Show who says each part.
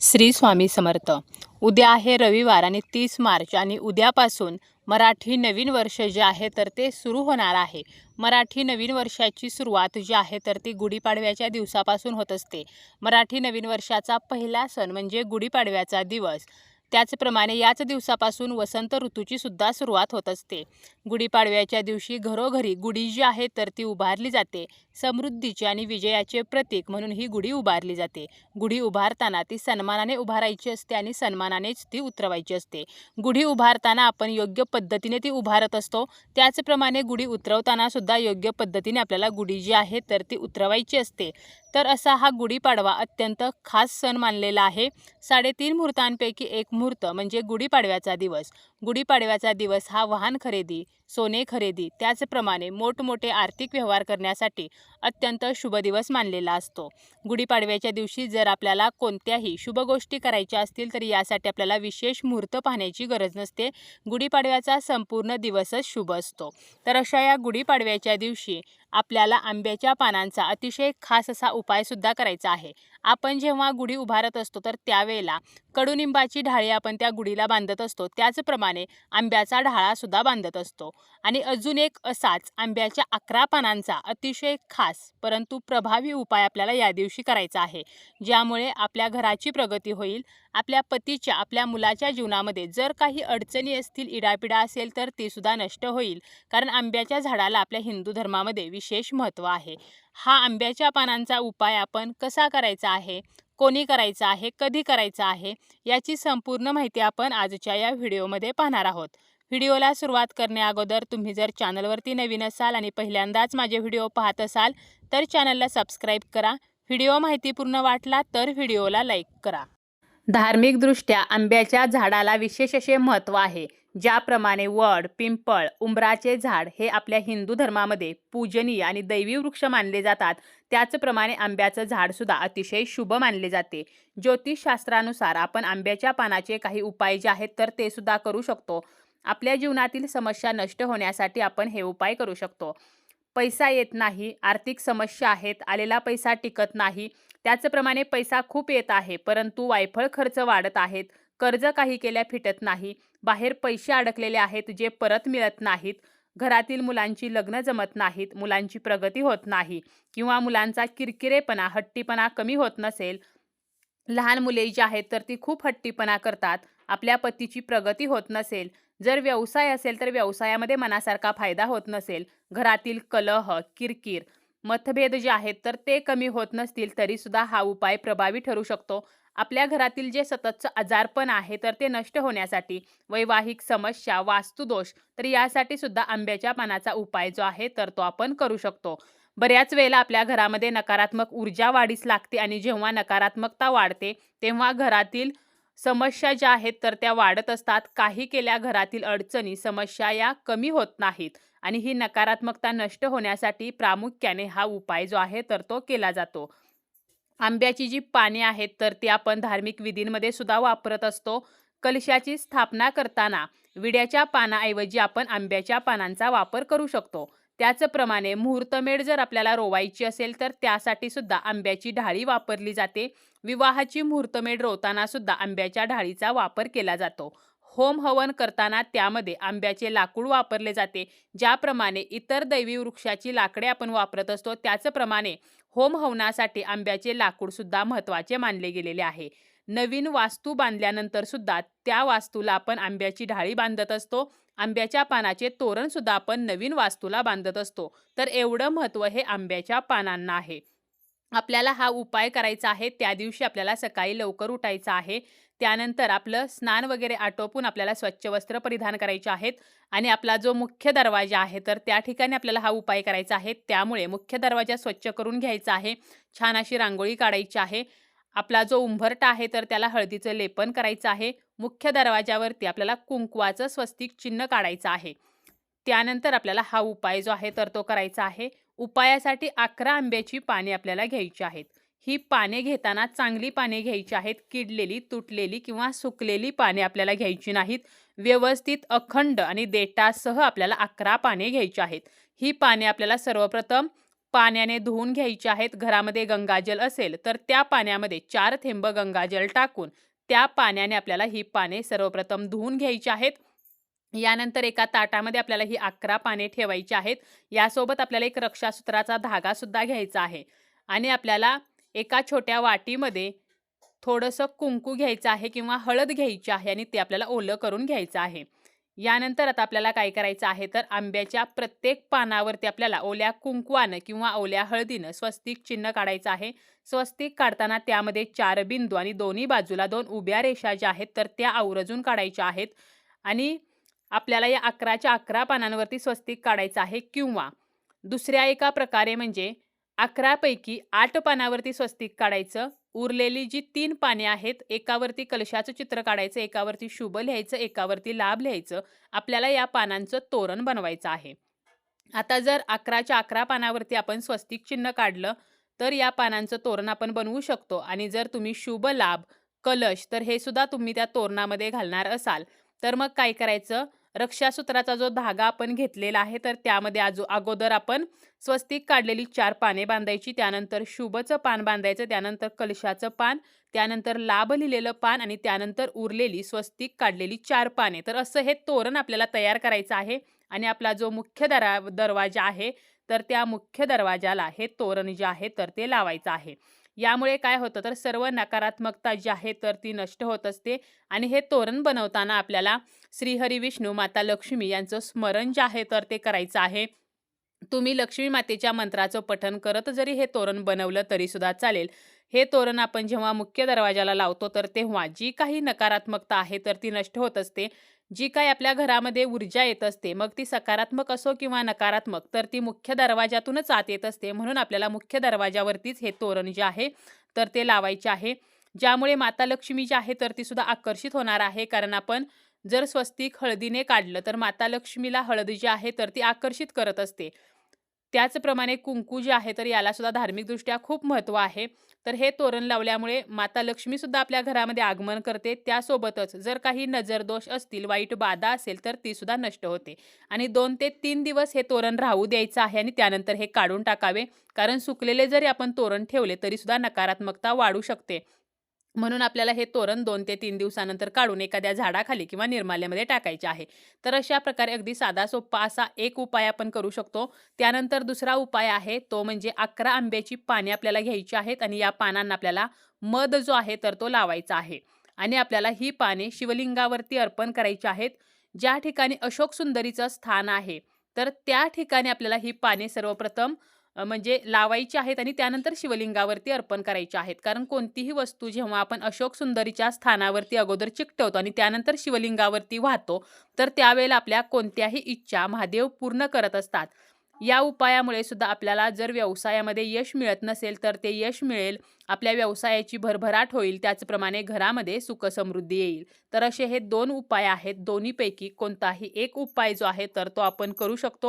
Speaker 1: श्री स्वामी समर्थ. उद्या आहे रविवार आणि तीस मार्च आणि उद्यापासून मराठी नवीन वर्ष जे आहे तर ते सुरू होणार आहे. मराठी नवीन वर्षाची सुरुवात जी आहे तर ती गुढीपाडव्याच्या दिवसापासून होत असते. मराठी नवीन वर्षाचा पहिला सण म्हणजे गुढीपाडव्याचा दिवस. त्याचप्रमाणे याच दिवसापासून वसंत ऋतूची सुद्धा सुरुवात होत असते. गुढीपाडव्याच्या दिवशी घरोघरी गुढी जी आहे तर ती उभारली जाते. समृद्धीचे आणि विजयाचे प्रतीक म्हणून ही गुढी उभारली जाते. गुढी उभारताना ती सन्मानाने उभारायची असते आणि सन्मानानेच ती उतरवायची असते. गुढी उभारताना आपण योग्य पद्धतीने ती उभारत असतो. त्याचप्रमाणे गुढी उतरवताना सुद्धा योग्य पद्धतीने आपल्याला गुढी जी आहे तर ती उतरवायची असते. तर असा हा गुढीपाडवा अत्यंत खास सण मानलेला आहे. साडेतीन मुहूर्तांपैकी एक मुहूर्त म्हणजे गुढीपाडव्याचा दिवस. गुढीपाडव्याचा दिवस हा वाहन खरेदी सोने खरेदी त्याचप्रमाणे मोठमोठे आर्थिक व्यवहार करण्यासाठी अत्यंत शुभ दिवस मानलेला असतो. गुढीपाडव्याच्या दिवशी जर आपल्याला कोणत्याही शुभ गोष्टी करायच्या असतील तर यासाठी आपल्याला विशेष मुहूर्त पाहण्याची गरज नसते. गुढीपाडव्याचा संपूर्ण दिवसच शुभ असतो. तर अशा या गुढीपाडव्याच्या दिवशी आपल्याला आंब्याच्या पानांचा अतिशय खास असा उपायसुद्धा करायचा आहे. आपण जेव्हा गुढी उभारत असतो तर त्यावेळेला कडुनिंबाची ढाळी आपण त्या गुढीला बांधत असतो. त्याचप्रमाणे आंब्याचा ढाळासुद्धा बांधत असतो. आणि अजून एक असाच आंब्याच्या अकरा पानांचा अतिशय खास परंतु प्रभावी उपाय आपल्याला या दिवशी करायचा आहे. ज्यामुळे आपल्या घराची प्रगती होईल. आपल्या पतीच्या आपल्या मुलाच्या जीवनामध्ये जर काही अडचणी असतील इडापिडा असेल तर तीसुद्धा नष्ट होईल. कारण आंब्याच्या झाडाला आपल्या हिंदू धर्मामध्ये विशेष महत्त्व आहे. हा आंब्याच्या पानांचा उपाय आपण कसा करायचा आहे? कोणी करायचा आहे? कधी करायचा आहे? याची संपूर्ण माहिती आपण आजच्या या व्हिडिओमध्ये पाहणार आहोत. व्हिडिओला सुरुवात करणे अगोदर तुम्ही जर चॅनलवरती नवीन असाल आणि पहिल्यांदाच माझे व्हिडिओ पाहत असाल तर चॅनलला सबस्क्राईब करा. व्हिडिओ माहितीपूर्ण वाटला तर व्हिडिओला लाईक करा. धार्मिकदृष्ट्या आंब्याच्या झाडाला विशेष असे महत्त्व आहे. ज्याप्रमाणे वड पिंपळ उंबराचे झाड हे आपल्या हिंदू धर्मामध्ये पूजनीय आणि दैवी वृक्ष मानले जातात. त्याचप्रमाणे आंब्याचं झाडसुद्धा अतिशय शुभ मानले जाते. ज्योतिषशास्त्रानुसार आपण आंब्याच्या पानाचे काही उपाय जे आहेत तर ते सुद्धा करू शकतो. आपल्या जीवनातील समस्या नष्ट होण्यासाठी आपण हे उपाय करू शकतो. पैसा येत नाही आर्थिक समस्या आहेत आलेला पैसा टिकत नाही. त्याचप्रमाणे पैसा खूप येत आहे परंतु वायफळ खर्च वाढत आहेत. कर्ज काही केल्या फिटत नाही. बाहेर पैसे अडकलेले आहेत जे परत मिळत नाहीत. घरातील मुलांची लग्न जमत नाहीत. मुलांची प्रगती होत नाही. किंवा मुलांचा किरकिरेपणा हट्टीपणा कमी होत नसेल. लहान मुले जी आहेत तर ती खूप हट्टीपणा करतात. आपल्या पतीची प्रगती होत नसेल. जर व्यवसाय असेल तर व्यवसायामध्ये मनासारखा फायदा होत नसेल. घरातील कलह किरकिर मतभेद जे आहेत तर ते कमी होत नसतील तरीसुद्धा हा उपाय प्रभावी ठरू शकतो. आपल्या घरातील जे सततचं आजारपण आहे तर ते नष्ट होण्यासाठी वैवाहिक समस्या वास्तुदोष तर यासाठी सुद्धा आंब्याच्या पानाचा उपाय जो आहे तर तो आपण करू शकतो. बऱ्याच वेळेला आपल्या घरामध्ये नकारात्मक ऊर्जा वाढीस लागते आणि जेव्हा नकारात्मकता वाढते तेव्हा घरातील समस्या ज्या आहेत तर त्या वाढत असतात. काही केल्या घरातील अडचणी समस्या या कमी होत नाहीत आणि ही नकारात्मकता नष्ट होण्यासाठी प्रामुख्याने हा उपाय जो आहे तर तो केला जातो. आंब्याची जी पाने आहेत तर ती आपण धार्मिक विधींमध्ये सुद्धा वापरत असतो. कलशाची स्थापना करताना विड्याच्या पानाऐवजी आपण आंब्याच्या पानांचा वापर करू शकतो. त्याचप्रमाणे मुहूर्तमेढ जर आपल्याला रोवायची असेल तर त्यासाठी सुद्धा आंब्याची ढाळी वापरली जाते. विवाहाची मुहूर्तमेढ रोवताना सुद्धा आंब्याच्या ढाळीचा वापर केला जातो. होम हवन करताना त्यामध्ये आंब्याचे लाकूड वापरले जाते ज्याप्रमाणे इतर दैवी वृक्षाची लाकडे आपण वापरत असतो त्याचप्रमाणे होम हवनासाठी आंब्याचे लाकूड सुद्धा महत्त्वाचे मानले गेलेले आहे. नवीन वास्तू बांधल्यानंतर सुद्धा त्या वास्तूला आपण आंब्याची ढाळी बांधत असतो आंब्याच्या पानाचे तोरण सुद्धा आपण नवीन वास्तूला बांधत असतो. तर एवढं महत्त्व हे आंब्याच्या पानांना आहे. आपल्याला हा उपाय करायचा आहे त्या दिवशी आपल्याला सकाळी लवकर उठायचं आहे. त्यानंतर आपलं स्नान वगैरे आटोपून आपल्याला स्वच्छ वस्त्र परिधान करायचे आहेत. आणि आपला जो मुख्य दरवाजा आहे तर त्या ठिकाणी आपल्याला हा उपाय करायचा आहे. त्यामुळे मुख्य दरवाजा स्वच्छ करून घ्यायचा आहे. छान अशी रांगोळी काढायची आहे. आपला जो उंभरटा आहे तर त्याला हळदीचं लेपन करायचं आहे. मुख्य दरवाजावरती आपल्याला कुंकवाचं स्वस्तिक चिन्ह काढायचं आहे. त्यानंतर आपल्याला हा उपाय जो आहे तर तो करायचा आहे. उपायासाठी अकरा आंब्याची पाने आपल्याला घ्यायची आहेत. ही पाने घेताना चांगली पाने घ्यायची आहेत किडलेली तुटलेली किंवा सुकलेली पाने आपल्याला घ्यायची नाहीत. व्यवस्थित अखंड आणि देटासह आपल्याला अकरा पाने घ्यायची आहेत. ही पाने आपल्याला सर्वप्रथम पाण्याने धुवून घ्यायची आहेत. घरामध्ये गंगाजल असेल तर त्या पाण्यामध्ये चार थेंब गंगाजल टाकून त्या पाण्याने आपल्याला ही पाने सर्वप्रथम धुवून घ्यायची आहेत. यानंतर एका ताटामध्ये आपल्याला ही अकरा पाने ठेवायची आहेत. यासोबत आपल्याला एक रक्षासूत्राचा धागा सुद्धा घ्यायचा आहे. आणि आपल्याला एका छोट्या वाटीमध्ये थोडंसं कुंकू घ्यायचं आहे किंवा हळद घ्यायची आहे आणि ते आपल्याला ओलं करून घ्यायचं आहे. यानंतर आता आपल्याला काय करायचं आहे तर आंब्याच्या प्रत्येक पानावरती आपल्याला ओल्या कुंकवानं किंवा ओल्या हळदीनं स्वस्तिक चिन्ह काढायचं आहे. स्वस्तिक काढताना त्यामध्ये चार बिंदू आणि दोन्ही बाजूला दोन उभ्या रेषा ज्या आहेत तर त्या आवरजून काढायच्या आहेत. आणि आपल्याला या अकराच्या अकरा पानांवरती स्वस्तिक काढायचं आहे किंवा दुसऱ्या एका प्रकारे म्हणजे अकरापैकी आठ पानावरती स्वस्तिक काढायचं. उरलेली जी तीन पाने आहेत एकावरती कलशाचं चित्र काढायचं एकावरती शुभ लिहायचं एकावरती लाभ लिहायचं आपल्याला या पानांचं तोरण बनवायचं आहे. आता जर अकराच्या अकरा पानावरती आपण स्वस्तिक चिन्ह काढलं तर या पानांचं तोरण आपण बनवू शकतो. आणि जर तुम्ही शुभ लाभ कलश तर हे सुद्धा तुम्ही त्या तोरणामध्ये घालणार असाल. तर मग काय करायचं? रक्षासूत्राचा जो धागा आपण घेतलेला आहे तर त्यामध्ये आजो अगोदर आपण स्वस्तिक काढलेली चार पाने बांधायची त्यानंतर शुभचं पान बांधायचं त्यानंतर कलशाचं पान त्यानंतर लाभ लिहिलेलं पान आणि त्यानंतर उरलेली स्वस्तिक काढलेली चार पाने. तर असं हे तोरण आपल्याला तयार करायचं आहे आणि आपला जो मुख्य दरा दरवाजा आहे तर त्या मुख्य दरवाजाला हे तोरण जे आहे तर ते लावायचं आहे. यामुळे काय होतं तर सर्व नकारात्मकता जी आहे तर ती नष्ट होत असते. आणि हे तोरण बनवताना आपल्याला श्रीहरी विष्णू माता लक्ष्मी यांचं स्मरण जे आहे तर ते करायचं आहे. तुम्ही लक्ष्मी मातेच्या मंत्राचं पठण करत जरी हे तोरण बनवलं तरी सुद्धा चालेल. हे तोरण आपण जेव्हा मुख्य दरवाजाला लावतो तर तेव्हा जी काही नकारात्मकता आहे तर ती नष्ट होत असते. जी काही आपल्या घरामध्ये ऊर्जा येत असते मग ती सकारात्मक असो किंवा नकारात्मक तर ती मुख्य दरवाजातूनच आत येत असते. म्हणून आपल्याला मुख्य दरवाजावरतीच हे तोरण जे आहे तर ते लावायचे आहे. ज्यामुळे माता लक्ष्मी जी आहे तर ती सुद्धा आकर्षित होणार आहे. कारण आपण जर स्वस्तिक हळदीने काढलं तर माता लक्ष्मीला हळद जी आहे तर ती आकर्षित करत असते. त्याचप्रमाणे कुंकू जे आहे तर याला सुद्धा धार्मिकदृष्ट्या खूप महत्त्व आहे. तर हे तोरण लावल्यामुळे माता लक्ष्मी सुद्धा आपल्या घरामध्ये आगमन करते. त्यासोबतच जर काही नजरदोष असतील वाईट बाधा असेल तर ती सुद्धा नष्ट होते. आणि दोन ते तीन दिवस हे तोरण राहू द्यायचं आहे आणि त्यानंतर हे काढून टाकावे. कारण सुकलेले जरी आपण तोरण ठेवले तरी सुद्धा नकारात्मकता वाढू शकते. म्हणून आपल्याला हे तोरण दोन ते तीन दिवसानंतर काढून एखाद्या झाडाखाली किंवा निर्माल्यामध्ये टाकायचे आहे. तर अशा प्रकारे अगदी साधा सोप्पा असा एक उपाय आपण करू शकतो. त्यानंतर दुसरा उपाय आहे तो म्हणजे अकरा आंब्याची पाने आपल्याला घ्यायची आहेत आणि या पानांना आपल्याला मध जो आहे तर तो लावायचा आहे. आणि आपल्याला ही पाने शिवलिंगावरती अर्पण करायची आहेत. ज्या ठिकाणी अशोक सुंदरीचं स्थान आहे तर त्या ठिकाणी आपल्याला ही पाने सर्वप्रथम म्हणजे लावायचे आहेत आणि त्यानंतर शिवलिंगावरती अर्पण करायचे आहेत. कारण कोणतीही वस्तू जेव्हा आपण अशोक सुंदरीच्या स्थानावरती अगोदर चिकटवतो आणि त्यानंतर शिवलिंगावरती वाहतो तर त्यावेळेला आपल्या कोणत्याही इच्छा महादेव पूर्ण करत असतात. या उपायामुळे सुद्धा आपल्याला जर व्यवसायामध्ये यश मिळत नसेल तर ते यश मिळेल. आपल्या व्यवसायाची भरभराट होईल. त्याचप्रमाणे घरामध्ये सुखसमृद्धी येईल. तर असे हे दोन उपाय आहेत. दोन्हीपैकी कोणताही एक उपाय जो आहे तर तो आपण करू शकतो.